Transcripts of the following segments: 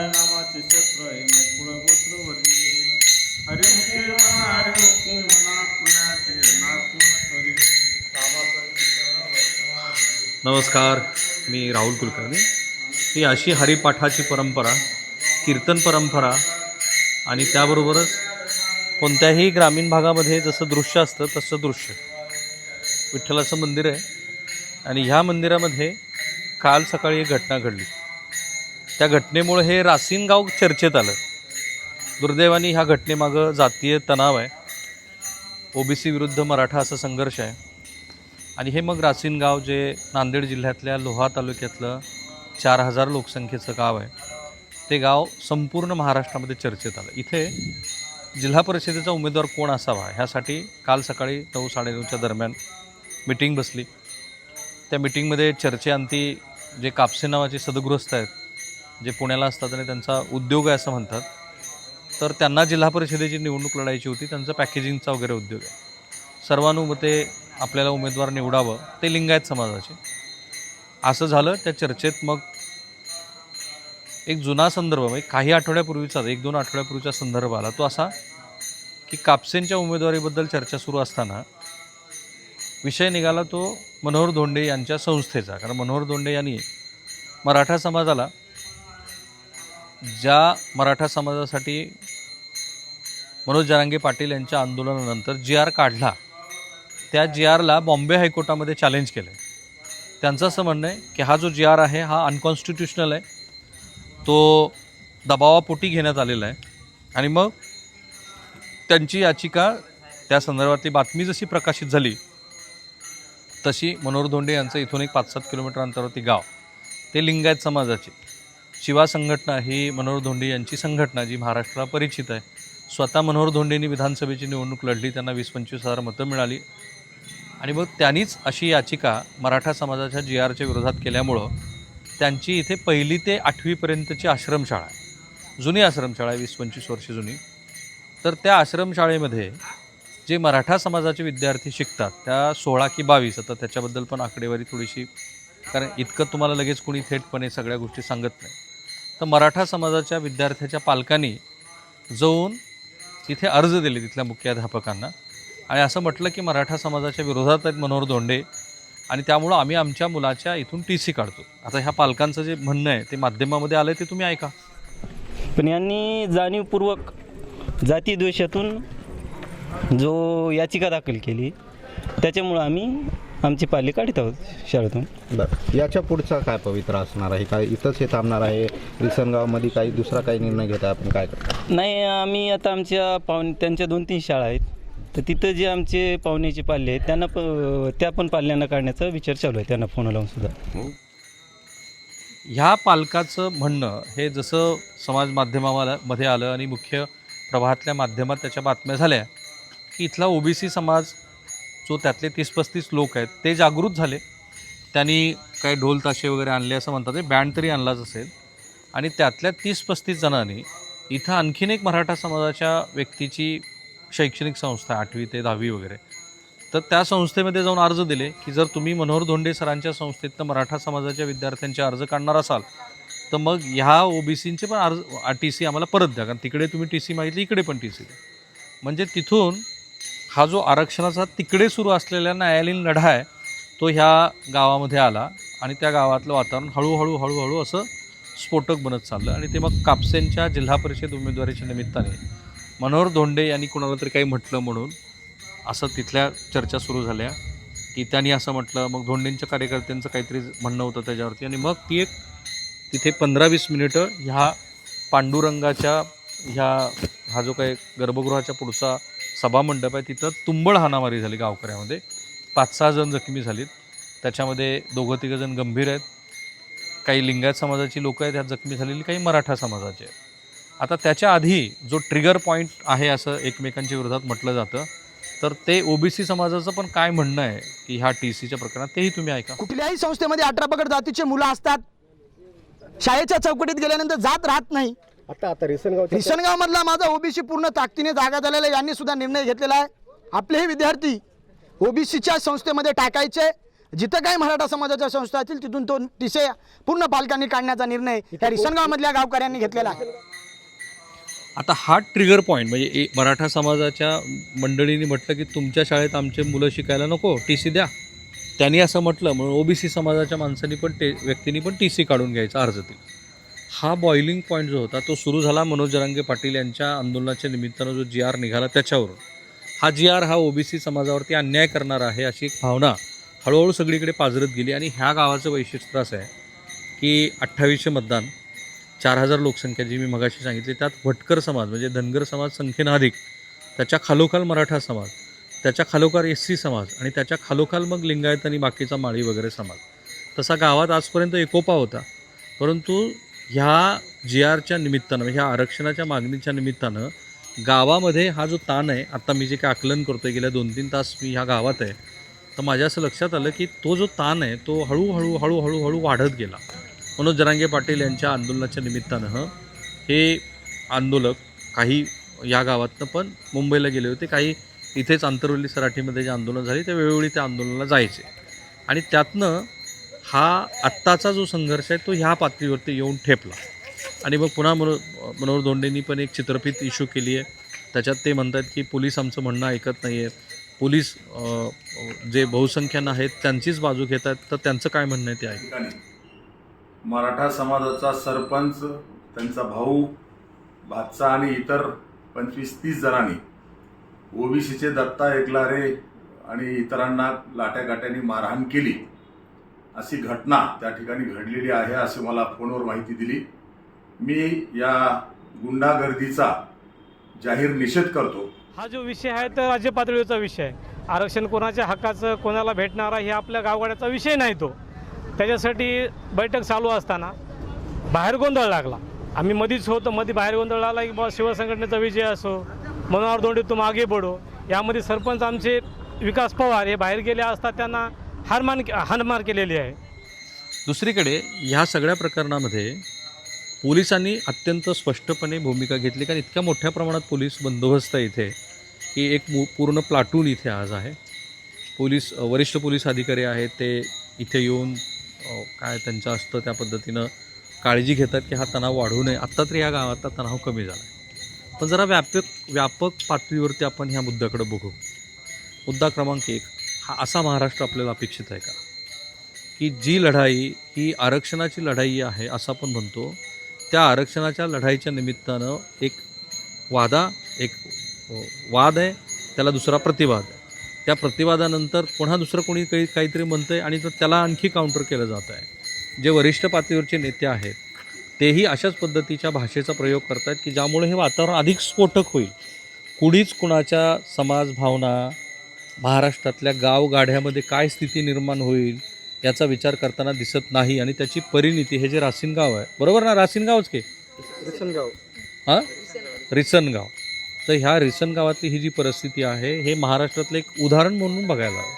काय नामाचे शस्त्र हे कुळ गोत्र वर्णी हरिमुखे म्हणा हरिमुखे म्हणा पुण्याचे नाकुण नमस्कार मी राहुल कुलकर्णी. ही अशी हरिपाठाची परंपरा कीर्तन परंपरा आणि त्याबरोबरच कोणत्याही ग्रामीण भागामध्ये जसं दृश्य असतं तसं दृश्य. विठ्ठलाचं मंदिर आहे. आणि ह्या मंदिरामध्ये काल सकाळी एक घटना घडली. त्या घटनेमुळे हे रासीन गाव चर्चेत आलं. दुर्दैवाने ह्या घटनेमागं जातीय तणाव आहे. ओबीसी विरुद्ध मराठा असा संघर्ष आहे. आणि हे मग रासीन गाव जे नांदेड जिल्ह्यातल्या लोहा तालुक्यातलं चार हजार लोकसंख्येचं गाव आहे. ते गाव संपूर्ण महाराष्ट्रामध्ये चर्चेत आलं. इथे जिल्हा परिषदेचा उमेदवार कोण असावा ह्यासाठी काल सकाळी नऊ साडेनऊच्या दरम्यान मिटिंग बसली. त्या मिटिंगमध्ये चर्चेअंती जे कापसे नावाचे सदगृहस्थ आहेत जे पुण्याला असतात आणि त्यांचा उद्योग आहे असं म्हणतात तर त्यांना जिल्हा परिषदेची निवडणूक लढायची होती त्यांचा पॅकेजिंगचा वगैरे उद्योग आहे. सर्वानुमते आपल्याला उमेदवार निवडावं ते लिंगायत समाजाचे. असं झालं त्या चर्चेत मग एक जुना संदर्भ म्हणजे काही आठवड्यापूर्वीचा एक दोन आठवड्यापूर्वीचा संदर्भ आला तो असा की कापसेंच्या उमेदवारीबद्दल चर्चा सुरू असताना विषय निघाला तो मनोहर धोंडे यांच्या संस्थेचा. कारण मनोहर धोंडे यांनी मराठा समाजाला ज्या मराठा समाजासाठी मनोज जरांगे पाटील यांच्या आंदोलनानंतर जी आर काढला त्या जी आरला बॉम्बे हायकोर्टामध्ये चॅलेंज केलं आहे त्यांचं असं म्हणणं आहे की हा जो जी आर आहे हा अनकॉन्स्टिट्युशनल आहे. तो दबावापोटी घेण्यात आलेला आहे. आणि मग त्यांची याचिका त्या संदर्भातली बातमी जशी प्रकाशित झाली तशी मनोहर धोंडे यांचं इथून एक पाच सात किलोमीटर अंतरावरती गाव ते लिंगायत समाजाचे. शिवा संघटना ही मनोहर धोंडे यांची संघटना जी महाराष्ट्राला परिचित आहे. स्वतः मनोहर धोंडेंनी विधानसभेची निवडणूक लढली त्यांना वीस पंचवीस हजार मतं मिळाली. आणि मग त्यांनीच अशी याचिका मराठा समाजाच्या जी आरच्या विरोधात केल्यामुळं त्यांची इथे पहिली ते आठवीपर्यंतची आश्रमशाळा आहे. जुनी आश्रमशाळा आहे वीस पंचवीस वर्ष जुनी. तर त्या आश्रमशाळेमध्ये जे मराठा समाजाचे विद्यार्थी शिकतात त्या सोळा की बावीस आता त्याच्याबद्दल पण आकडेवारी थोडीशी कारण इतकं तुम्हाला लगेच कोणी थेटपणे सगळ्या गोष्टी सांगत नाही. तर मराठा समाजाच्या विद्यार्थ्याच्या पालकांनी जाऊन तिथे अर्ज दिले तिथल्या मुख्याध्यापकांना. आणि असं म्हटलं की मराठा समाजाच्या विरोधात आहेत मनोहर धोंडे. आणि त्यामुळं आम्ही आमच्या मुलाच्या इथून टी सी काढतो. आता ह्या पालकांचं जे म्हणणं आहे ते माध्यमामध्ये आलं ते तुम्ही ऐका. पण यांनी जाणीवपूर्वक जातीद्वेषातून जो याचिका दाखल केली त्याच्यामुळं आम्ही आमची पाली काढत आहोत शाळेतून. बरं. याच्या पुढचा काय पवित्र असणार आहे? काय इथंच हे थांबणार आहे? रिसनगावमध्ये काही दुसरा काही निर्णय घेता आपण? काय करतो? नाही आम्ही आता आमच्या पाहुणे त्यांच्या दोन तीन शाळा आहेत. तर तिथं जे आमचे पाहुण्याचे पाल्ले आहेत त्यांना प त्या पण पाल्यांना काढण्याचा विचार चालू आहे त्यांना फोन लावून सुद्धा. ह्या पालकाचं म्हणणं हे जसं समाज माध्यमाला मध्ये आलं आणि मुख्य प्रवाहातल्या माध्यमात त्याच्या बातम्या झाल्या की इथला ओबीसी समाज जो त्यातले तीस पस्तीस लोक आहेत ते जागृत झाले. त्यांनी काही ढोल ताशे वगैरे आणले असं म्हणतात ते बँड तरी आणलाच असेल. आणि त्यातल्या तीस पस्तीस जणांनी इथं आणखीन एक मराठा समाजाच्या व्यक्तीची शैक्षणिक संस्था आठवी ते दहावी वगैरे. तर त्या संस्थेमध्ये जाऊन अर्ज दिले की जर तुम्ही मनोहर धोंडे सरांच्या संस्थेतनं मराठा समाजाच्या विद्यार्थ्यांचे अर्ज काढणार असाल तर मग ह्या ओबीसींचे पण अर्ज टी सी आम्हाला परत द्या. कारण तिकडे तुम्ही टी सी मागितली इकडे पण टी सी द्या. म्हणजे तिथून हा जो आरक्षणाचा तिकडे सुरू असलेला न्यायालयीन लढा आहे तो ह्या गावामध्ये आला आणि त्या गावातलं वातावरण हळूहळू हळूहळू असं स्फोटक बनत चाललं. आणि ते मग कापसेंच्या जिल्हा परिषद उमेदवारीच्या निमित्ताने मनोहर धोंडे यांनी कुणाला तरी काही म्हटलं म्हणून असं तिथल्या चर्चा सुरू झाल्या की त्यांनी असं म्हटलं. मग धोंडेंच्या कार्यकर्त्यांचं काहीतरी म्हणणं होतं त्याच्यावरती. आणि मग ती एक तिथे पंधरा वीस मिनिटं ह्या पांडुरंगाच्या ह्या हा जो काही गर्भगृहाच्या पुढचा सभामंडप आहे. तिथं तुंबळ हाणामारी झाली गावकऱ्यामध्ये. पाच सहा जण जखमी झालीत. त्याच्यामध्ये दोघं तिघं जण गंभीर आहेत. काही लिंगायत समाजाची लोकं आहेत त्यात जखमी झालेली काही मराठा समाजाचे आहेत. आता त्याच्या आधी जो ट्रिगर पॉईंट आहे असं एकमेकांच्या विरोधात म्हटलं जातं तर ते ओबीसी समाजाचं पण काय म्हणणं आहे की ह्या टी सीच्या प्रकरणात तेही तुम्ही ऐका. कुठल्याही संस्थेमध्ये अठरा पकड जातीचे मुलं असतात शाळेच्या चौकटीत गेल्यानंतर जात राहत नाही. आता आता रिसनगाव किशनगाव मधला माझा ओबीसी पूर्ण ताकदीने जागा झालेला आहे. यांनी सुद्धा निर्णय घेतलेला आहे. आपलेही विद्यार्थी ओबीसीच्या संस्थेमध्ये टाकायचे. जिथं काही मराठा समाजाच्या संस्था असतील तिथून तो टिसे पूर्ण पालकांनी काढण्याचा निर्णय या रिसनगावमधल्या गावकऱ्यांनी घेतलेला आहे. आता हा ट्रिगर पॉईंट म्हणजे मराठा समाजाच्या मंडळींनी म्हटलं की तुमच्या शाळेत आमचे मुलं शिकायला नको टी सी द्या. त्यांनी असं म्हटलं म्हणून ओबीसी समाजाच्या माणसांनी पण टे व्यक्तींनी पण टी सी काढून घ्यायचा अर्ज दिला. हा बॉइलिंग पॉईंट जो होता तो सुरू झाला मनोज जरांगे पाटील यांच्या आंदोलनाच्या निमित्तानं जो जी आर निघाला त्याच्यावरून. हा जी आर हा ओबीसी समाजावरती अन्याय करणार आहे अशी एक भावना हळूहळू सगळीकडे पाजरत गेली आणि ह्या गावाचं वैशिष्ट्य असं आहे की अठ्ठावीसशे मतदान चार हजार लोकसंख्या जी मी मगाशी सांगितली त्यात भटकर समाज म्हणजे धनगर समाज संख्येनं अधिक त्याच्या खालोखाल मराठा समाज त्याच्या खालोखाल एस सी समाज आणि त्याच्या खालोखाल मग लिंगायत आणि बाकीचा माळी वगैरे समाज. तसा गावात आजपर्यंत एकोपा होता परंतु ह्या जी आरच्या निमित्तानं ह्या आरक्षणाच्या मागणीच्या निमित्तानं गावामध्ये हा जो ताण आहे आत्ता मी जे काय आकलन करतो आहे गेल्या दोन तीन तास मी ह्या गावात आहे तर माझ्या असं लक्षात आलं की तो जो ताण आहे तो हळूहळू हळूहळू हळू वाढत गेला. मनोज जरांगे पाटील यांच्या आंदोलनाच्या निमित्तानं हे आंदोलक काही या गावातनं पण मुंबईला गेले होते काही इथेच आंतरवली सराठीमध्ये जे आंदोलन झाली ते वेळोवेळी त्या आंदोलनाला जायचे. आणि त्यातनं हा आत्ताचा जो संघर्ष आहे तो ह्या पातळीवरती येऊन ठेपला. आणि मग पुन्हा मनो मनोहर धोंडेंनी पण एक चित्रफित इश्यू केली आहे. त्याच्यात ते म्हणतात की पोलीस आमचं म्हणणं ऐकत नाही आहे पोलीस जे बहुसंख्यानं आहेत त्यांचीच बाजू घेत आहेत तर त्यांचं काय म्हणणं आहे ते ऐक. मराठा समाजाचा सरपंच त्यांचा भाऊ भाचा आणि इतर पंचवीस तीस जणांनी ओबीसीचे दत्ता एकलारे आणि इतरांना लाट्याकाट्याने मारहाण केली. अशी घटना त्या ठिकाणी घडलेली आहे असे मला फोनवर माहिती दिली. मी या गुंडागर्दीचा जाहीर निषेध करतो. हा जो विषय आहे तर राज्य पातळीचा विषय आहे. आरक्षण कोणाच्या हक्काचं कोणाला भेटणारा हे आपल्या गावगाड्याचा विषय नाही तो. त्याच्यासाठी बैठक चालू असताना बाहेर गोंधळ लागला. आम्ही मधीच होतो मध्ये बाहेर गोंधळ लागला की बाबा शिवसंघटनेचा विजय असो मनोहर दोंडे तुम्ही आगे बढो यामध्ये सरपंच आमचे विकास पवार हे बाहेर गेले असता त्यांना हारमान हानमार केलेली आहे. दुसरीकडे ह्या सगळ्या प्रकरणामध्ये पोलिसांनी अत्यंत स्पष्टपणे भूमिका घेतली कारण इतक्या मोठ्या प्रमाणात पोलीस बंदोबस्त आहे इथे की एक पूर्ण प्लाटून इथे आज आहे. पोलीस वरिष्ठ पोलीस अधिकारी आहेत ते इथे येऊन काय त्यांचं असतं त्या पद्धतीनं काळजी घेतात की हा तणाव वाढू नये. आत्ता तरी या गावातला तणाव कमी झाला आहे. पण जरा व्यापक व्यापक पातळीवरती आपण ह्या मुद्द्याकडे बघू. मुद्दा क्रमांक एक. हा असा महाराष्ट्र आपल्याला अपेक्षित आहे का? की जी लढाई ही आरक्षणाची लढाई आहे असं आपण म्हणतो त्या आरक्षणाच्या लढाईच्या निमित्तानं एक वादा एक वाद आहे त्याला दुसरा प्रतिवाद आहे. त्या प्रतिवादानंतर पुन्हा दुसरं कोणी काही काहीतरी म्हणतं आहे आणि तर त्याला आणखी काउंटर केलं जात आहे जे वरिष्ठ पातळीवरचे नेते आहेत तेही अशाच पद्धतीच्या भाषेचा प्रयोग करतात की ज्यामुळे हे वातावरण अधिक स्फोटक होईल. कुणीच कुणाच्या समाज भावना महाराष्ट्रातल्या गावगाड्यामध्ये काय स्थिती निर्माण होईल याचा विचार करताना दिसत नाही आणि त्याची परिणिती हे जे रासिनगाव आहे. बरोबर ना? रासिनगावच के? हां? रिसनगाव. तर ह्या रिसन गावातली ही जी परिस्थिती आहे हे महाराष्ट्रातलं एक उदाहरण म्हणून बघायला हवं.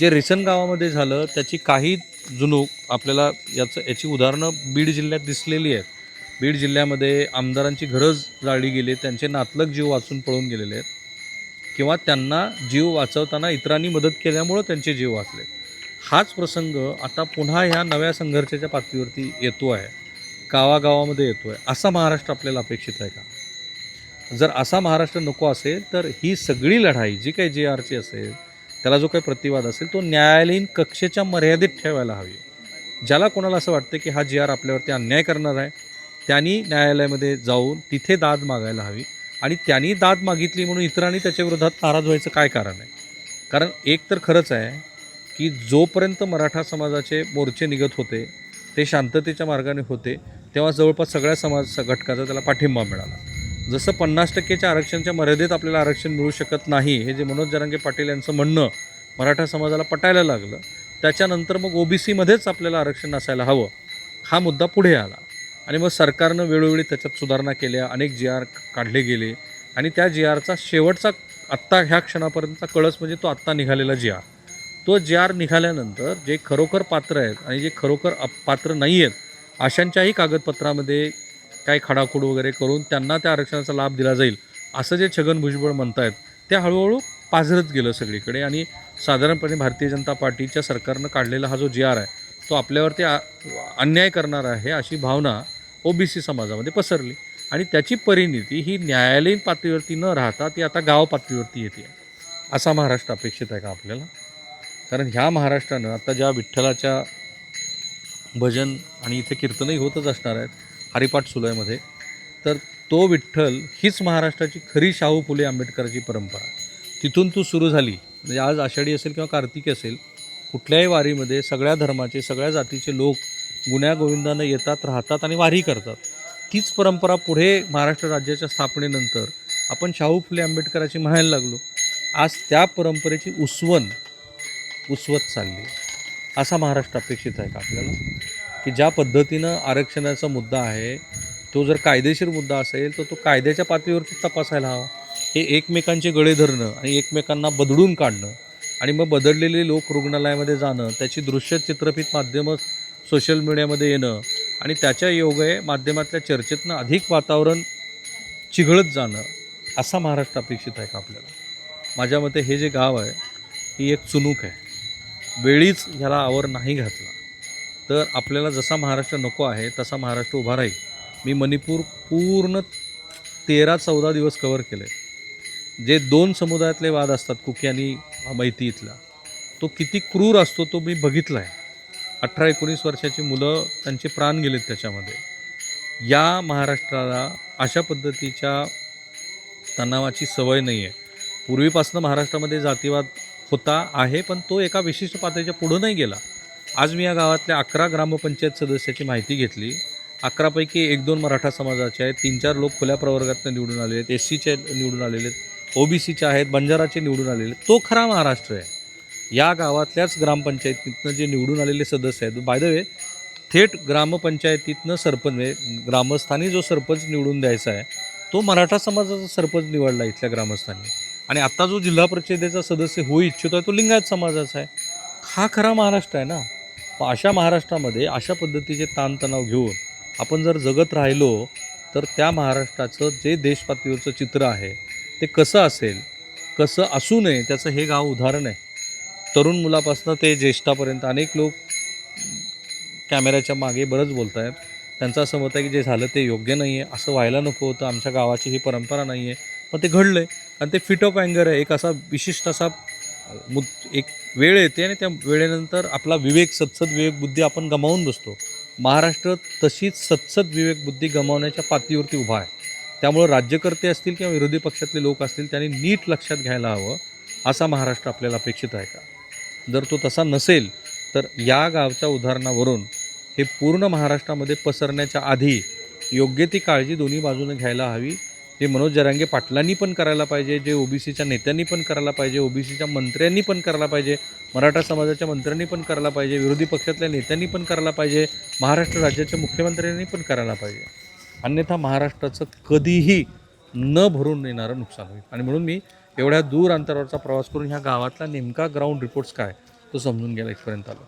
जे रिसन गावामध्ये झालं त्याची काही जुनूक आपल्याला याचं याची उदाहरणं बीड जिल्ह्यात दिसलेली आहेत. बीड जिल्ह्यामध्ये आमदारांची घरं जाळली गेली त्यांचे नातलग जीव वाचून पळून गेलेले आहेत. किंवा त्यांना जीव वाचवताना इतरांनी मदत केल्यामुळं त्यांचे जीव वाचले. हाच प्रसंग आता पुन्हा ह्या नव्या संघर्षाच्या पातळीवरती येतो आहे. गावागावामध्ये येतो आहे. असा महाराष्ट्र आपल्याला अपेक्षित आहे का? जर असा महाराष्ट्र नको असेल तर ही सगळी लढाई जी काही जे आरची असेल त्याला जो काही प्रतिवाद असेल तो न्यायालयीन कक्षेच्या मर्यादित ठेवायला हवी. ज्याला कोणाला असं वाटतं की हा जी आर आपल्यावरती अन्याय करणार आहे त्यांनी न्यायालयामध्ये जाऊन तिथे दाद मागायला हवी. आणि त्यांनी दाद मागितली म्हणून इतरांनी त्याच्या विरोधात नाराज व्हायचं काय कारण आहे? कारण एक तर खरंच आहे की जोपर्यंत मराठा समाजाचे मोर्चे निघत होते ते शांततेच्या मार्गाने होते तेव्हा जवळपास सगळ्या समाज घटकाचा त्याला पाठिंबा मिळाला. जसं पन्नास टक्केच्या आरक्षणच्या मर्यादेत आपल्याला आरक्षण मिळू शकत नाही हे जे मनोज जरांगे पाटील यांचं म्हणणं मराठा समाजाला पटायला लागलं त्याच्यानंतर मग ओबीसीमध्येच आपल्याला आरक्षण असायला हवं हा मुद्दा पुढे आला. आणि मग सरकारनं वेळोवेळी त्याच्यात सुधारणा केल्या अनेक जी आर काढले गेले. आणि त्या जी आरचा शेवटचा आत्ता ह्या क्षणापर्यंतचा कळस म्हणजे तो आत्ता निघालेला जी आर तो जी आर निघाल्यानंतर जे खरोखर पात्र आहेत आणि जे खरोखर पात्र नाही आहेत अशांच्याही कागदपत्रामध्ये काही खडाखोड वगैरे करून त्यांना त्या आरक्षणाचा लाभ दिला जाईल असं जे छगन भुजबळ म्हणतायत ते हळूहळू पाझरत गेलं सगळीकडे. आणि साधारणपणे भारतीय जनता पार्टीच्या सरकारनं काढलेला हा जो जी आर आहे तो आपल्यावरती अन्याय करणार आहे अशी भावना ओबीसी समाजामध्ये पसरली. आणि त्याची परिणिती ही न्यायालयीन पातळीवरती न राहता ती आता गाव पातळीवरती येते. असा महाराष्ट्र अपेक्षित आहे का आपल्याला? कारण ह्या महाराष्ट्रानं आता ज्या विठ्ठलाच्या भजन आणि इथे कीर्तनही होतच असणार आहेत हरिपाठ सुलयमध्ये तर तो विठ्ठल हीच महाराष्ट्राची खरी शाहू फुले आंबेडकराची परंपरा. तिथून तू सुरू झाली. म्हणजे आज आषाढी असेल किंवा कार्तिकी असेल कुठल्याही वारीमध्ये सगळ्या धर्माचे सगळ्या जातीचे लोक गुण्यागोविंदानं येतात राहतात आणि वारी करतात. तीच परंपरा पुढे महाराष्ट्र राज्याच्या स्थापनेनंतर आपण शाहू फुले आंबेडकराची म्हणायला लागलो. आज त्या परंपरेची उसवण उसवत चालली. असा महाराष्ट्र अपेक्षित आहे का आपल्याला? की ज्या पद्धतीनं आरक्षणाचा मुद्दा आहे तो जर कायदेशीर मुद्दा असेल तर तो कायद्याच्या पातळीवरती तपासायला हवा. हे एकमेकांचे गळे धरणं आणि एकमेकांना बदडून काढणं आणि मग बदललेले लोक रुग्णालयामध्ये जाणं त्याची दृश्य चित्रफित माध्यमं सोशल मीडियामध्ये येणं आणि त्याच्या योगे माध्यमातल्या चर्चेतनं अधिक वातावरण चिघळत जाणं असा महाराष्ट्र अपेक्षित आहे का आपल्याला? माझ्या मते हे जे गाव आहे ही एक चुनूक आहे. वेळीच ह्याला आवर नाही घातला. तर आपल्याला जसा महाराष्ट्र नको आहे तसा महाराष्ट्र उभा राहील. मी मणिपूर पूर्ण तेरा चौदा दिवस कवर केले जे दोन समुदायातले वाद असतात कुकी आणि मैती इथला तो किती क्रूर असतो तो मी बघितला आहे अठरा एकोणीस वर्षाची मुलं त्यांचे प्राण गेलेत त्याच्यामध्ये. या महाराष्ट्राला अशा पद्धतीच्या तणावाची सवय नाही आहे पूर्वीपासून महाराष्ट्रामध्ये जातीवाद होता आहे पण तो एका विशिष्ट पातळीच्या पुढं नाही गेला. आज मी या गावातल्या अकरा ग्रामपंचायत सदस्याची माहिती घेतली. अकरापैकी एक दोन मराठा समाजाचे आहेत तीन चार लोक खुल्या प्रवर्गातनं निवडून आलेले आहेत एस सीचे निवडून आलेले आहेत ओबीसीचे आहेत बंजाराचे निवडून आलेले आहेत. तो खरा महाराष्ट्र आहे. या गावातल्याच ग्रामपंचायतीतनं जे निवडून आलेले सदस्य आहेत बाय द वे थेट ग्रामपंचायतीतनं सरपंच म्हणजे ग्रामस्थानी जो सरपंच निवडून द्यायचा आहे तो मराठा समाजाचा सरपंच निवडला इथल्या ग्रामस्थांनी. आणि आत्ता जो जिल्हा परिषदेचा सदस्य होऊ इच्छितो आहे तो लिंगायत समाजाचा आहे. हा खरा महाराष्ट्र आहे ना? अशा महाराष्ट्रामध्ये अशा पद्धतीचे ताणतणाव घेऊन आपण जर जगत राहिलो तर त्या महाराष्ट्राचं जे देशपातळीवरचं चित्र आहे ते कसं असेल कसं असू नये त्याचं हे गाव उदाहरण आहे. तरुण मुलापासून ते ज्येष्ठापर्यंत अनेक लोक कॅमेऱ्याच्या मागे बरंच बोलत आहेत त्यांचं असं मत आहे की जे झालं ते योग्य नाही आहे असं व्हायला नको होतं. आमच्या गावाची ही परंपरा नाही आहे पण ते घडलं आहे आणि ते फिट ऑफ अँगर आहे. एक असा विशिष्ट असा मुद एक वेळ येते आणि त्या वेळेनंतर आपला विवेक सत्सद विवेक बुद्धी आपण गमावून बसतो. महाराष्ट्र तशीच सत्सद विवेक बुद्धी गमावण्याच्या पातळीवरती उभा आहे. त्यामुळं राज्यकर्ते असतील किंवा विरोधी पक्षातले लोक असतील त्यांनी नीट लक्षात घ्यायला हवं. असा महाराष्ट्र आपल्याला अपेक्षित आहे का? जर तो तसा नसेल तर या गावच्या उदाहरणावरून हे पूर्ण महाराष्ट्रामध्ये पसरण्याच्या आधी योग्य ती काळजी दोन्ही बाजूने घ्यायला हवी. जे मनोज जरांगे पाटलांनी पण करायला पाहिजे जे ओबीसीच्या नेत्यांनी पण करायला पाहिजे ओबीसीच्या मंत्र्यांनी पण करायला पाहिजे मराठा समाजाच्या मंत्र्यांनी पण करायला पाहिजे विरोधी पक्षातल्या नेत्यांनी पण करायला पाहिजे महाराष्ट्र राज्याच्या मुख्यमंत्र्यांनी पण करायला पाहिजे. अन्यथा महाराष्ट्राचं कधीही न भरून येणारं नुकसान होईल. आणि म्हणून मी एवढ्या दूर अंतरावरचा प्रवास करून ह्या गावातला नेमका ग्राउंड रिपोर्ट्स काय तो समजून गेला इथपर्यंत आलो.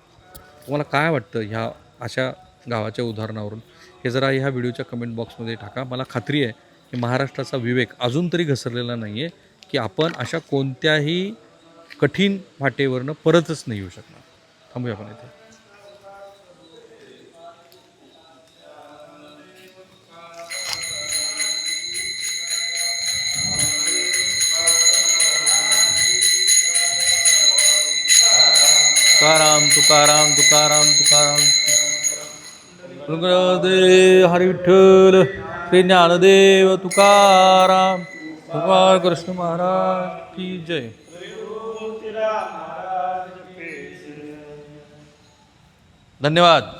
तुम्हाला काय वाटतं ह्या अशा गावाच्या उदाहरणावरून? हे जरा ह्या व्हिडिओच्या कमेंट बॉक्समध्ये टाका. मला खात्री आहे की महाराष्ट्राचा विवेक अजून तरी घसरलेला नाही आहे की आपण अशा कोणत्याही कठीण वाटेवरनं परतच नाही येऊ शकणार. थांबूया आपण इथे. तुकाराम तुकाराम तुकाराम तुकाराम. गुरुदे हरी विठ्ठल श्री ज्ञानदेव तुकाराम. भगवान कृष्ण महाराज की जय. धन्यवाद.